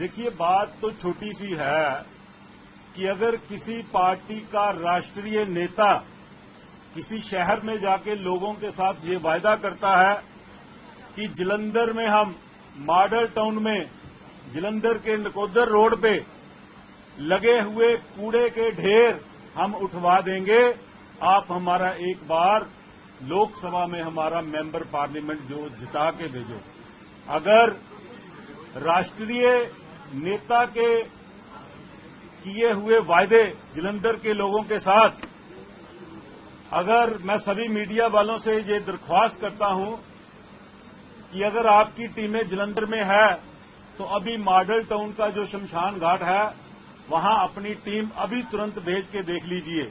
देखिए, बात तो छोटी सी है कि अगर किसी पार्टी का राष्ट्रीय नेता किसी शहर में जाके लोगों के साथ ये वायदा करता है कि जलंधर में हम मॉडल टाउन में, जलंधर के नकोदर रोड पे लगे हुए कूड़े के ढेर हम उठवा देंगे। आप हमारा एक बार लोकसभा में हमारा मेंबर पार्लियामेंट जो जिता के भेजो। अगर राष्ट्रीय नेता के किए हुए वायदे जलंधर के लोगों के साथ, अगर मैं सभी मीडिया वालों से ये दरख्वास्त करता हूँ कि अगर आपकी टीमें जलंधर में है तो अभी मॉडल टाउन का जो शमशान घाट है, वहाँ अपनी टीम अभी तुरंत भेज के देख लीजिए।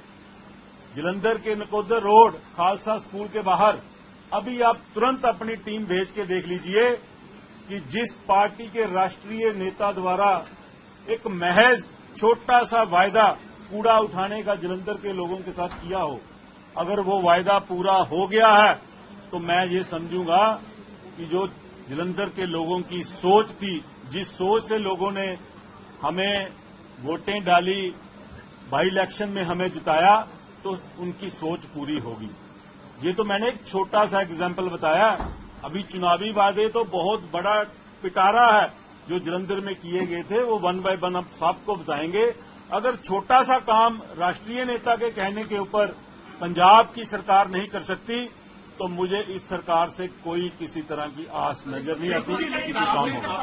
जलंधर के नकोदर रोड, खालसा स्कूल के बाहर, अभी आप तुरंत अपनी टीम भेज के देख लीजिए। कि जिस पार्टी के राष्ट्रीय नेता द्वारा एक महज छोटा सा वायदा कूड़ा उठाने का जलंधर के लोगों के साथ किया हो, अगर वो वायदा पूरा हो गया है तो मैं ये समझूँगा कि जो जलंधर के लोगों की सोच थी, जिस सोच से लोगों ने हमें वोटें डाली, बाई इलेक्शन में हमें जिताया तो उनकी सोच पूरी होगी। ये तो मैंने एक छोटा सा एग्ज़ाम्पल बताया अभी चुनावी वादे तो बहुत बड़ा पिटारा है जो जलंधर में किए गए थे वो वन बाय वन अब सबको बताएँगे। अगर छोटा सा काम राष्ट्रीय नेता के कहने के ऊपर पंजाब की सरकार नहीं कर सकती तो मुझे इस सरकार से कोई किसी तरह की आस नज़र नहीं आती किसी काम होगा।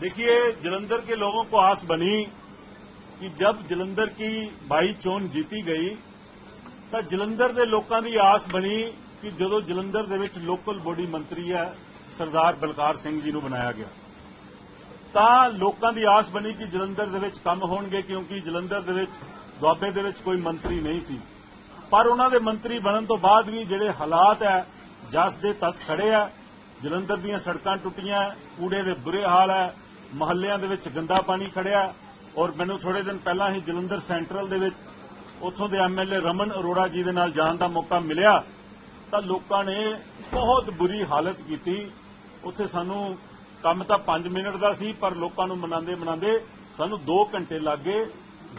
देखिए जलंधर के लोगों को आस बनी ਕਿ ਜਬ ਜਲੰਧਰ ਕੀ ਬਾਈ ਚੋਣ ਜੀਤੀ ਗਈ, ਤਾਂ ਜਲੰਧਰ ਦੇ ਲੋਕਾਂ ਦੀ ਆਸ ਬਣੀ ਕਿ ਜਦੋਂ ਜਲੰਧਰ ਦੇ ਵਿੱਚ ਲੋਕਲ ਬੋਡੀ ਮੰਤਰੀ ਹੈ, ਸਰਦਾਰ ਬਲਕਾਰ ਸਿੰਘ ਜੀ ਨੂੰ ਬਣਾਇਆ ਗਿਆ। ਤਾਂ ਲੋਕਾਂ ਦੀ ਆਸ ਬਣੀ ਕਿ ਜਲੰਧਰ ਦੇ ਵਿੱਚ ਕੰਮ ਹੋਣਗੇ, ਕਿਉਂਕਿ ਜਲੰਧਰ ਦੇ ਵਿੱਚ ਦੁਆਬੇ ਦੇ ਵਿੱਚ ਕੋਈ ਮੰਤਰੀ ਨਹੀਂ ਸੀ। ਪਰ ਉਹਨਾਂ ਦੇ ਮੰਤਰੀ ਬਣਨ ਤੋਂ ਬਾਅਦ ਵੀ ਜਿਹੜੇ ਹਾਲਾਤ ਹੈ, ਜਸ ਦੇ ਤਸ ਖੜੇ ਆ ਜਲੰਧਰ ਦੀਆਂ ਸੜਕਾਂ ਟੁੱਟੀਆਂ, ਕੂੜੇ ਦੇ ਬੁਰੇ ਹਾਲ ਹੈ, ਮਹੱਲਿਆਂ ਦੇ ਵਿੱਚ ਗੰਦਾ ਪਾਣੀ ਖੜਿਆ ਔਰ ਮੈਨੂੰ ਥੋੜੇ ਦਿਨ ਪਹਿਲਾਂ ਹੀ ਜਲੰਧਰ ਸੈਂਟਰਲ ਦੇ ਵਿੱਚ ਉੱਥੋਂ ਦੇ ਐਮਐਲਏ ਰਮਨ ਅਰੋੜਾ ਜੀ ਦੇ ਨਾਲ ਜਾਣ ਦਾ ਮੌਕਾ ਮਿਲਿਆ ਤਾਂ ਲੋਕਾਂ ਨੇ ਬਹੁਤ ਬੁਰੀ ਹਾਲਤ ਕੀਤੀ। ਉੱਥੇ ਸਾਨੂੰ ਕੰਮ ਤਾਂ 5 ਮਿੰਟ ਦਾ ਸੀ ਪਰ ਲੋਕਾਂ ਨੂੰ ਮਨਾਉਂਦੇ ਮਨਾਉਂਦੇ ਸਾਨੂੰ 2 ਘੰਟੇ ਲੱਗ ਗਏ।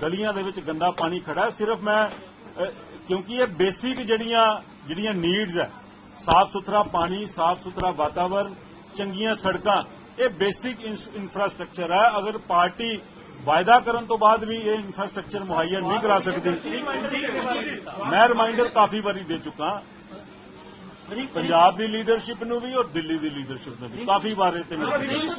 ਗਲੀਆਂ ਦੇ ਵਿੱਚ ਗੰਦਾ ਪਾਣੀ ਖੜਾ ਸਿਰਫ ਮੈਂ ਅਹ, ਕਿਉਂਕਿ ਇਹ ਬੇਸਿਕ ਜਿਹੜੀਆਂ ਜਿਹੜੀਆਂ ਨੀਡਸ ਹੈ ਸਾਫ਼ ਸੁਥਰਾ ਪਾਣੀ ਸਾਫ਼ ਸੁਥਰਾ ਵਾਤਾਵਰਨ ਚੰਗੀਆਂ ਸੜਕਾਂ ਇਹ ਬੇਸਿਕ ਇਨਫਰਾਸਟ੍ਰਕਚਰ ਹੈ। ਅਗਰ ਪਾਰਟੀ ਵਾਅਦਾ ਕਰਨ ਤੋਂ ਬਾਅਦ ਵੀ ਇਹ ਇਨਫਰਾਸਟ੍ਰਕਚਰ ਮੁਹੱਈਆ ਨਹੀਂ ਕਰਾ ਸਕਦੀ। ਮੈਂ ਰਿਮਾਈਂਡਰ ਕਾਫੀ ਵਾਰੀ ਦੇ ਚੁੱਕਾ। ਪੰਜਾਬ ਦੀ ਲੀਡਰਸ਼ਿਪ ਨੂੰ ਵੀ ਔਰ ਦਿੱਲੀ ਦੀ ਲੀਡਰਸ਼ਿਪ ਨੂੰ ਵੀ। ਕਾਫੀ ਵਾਰ ਇਹ ਤੇ ਮਿਲ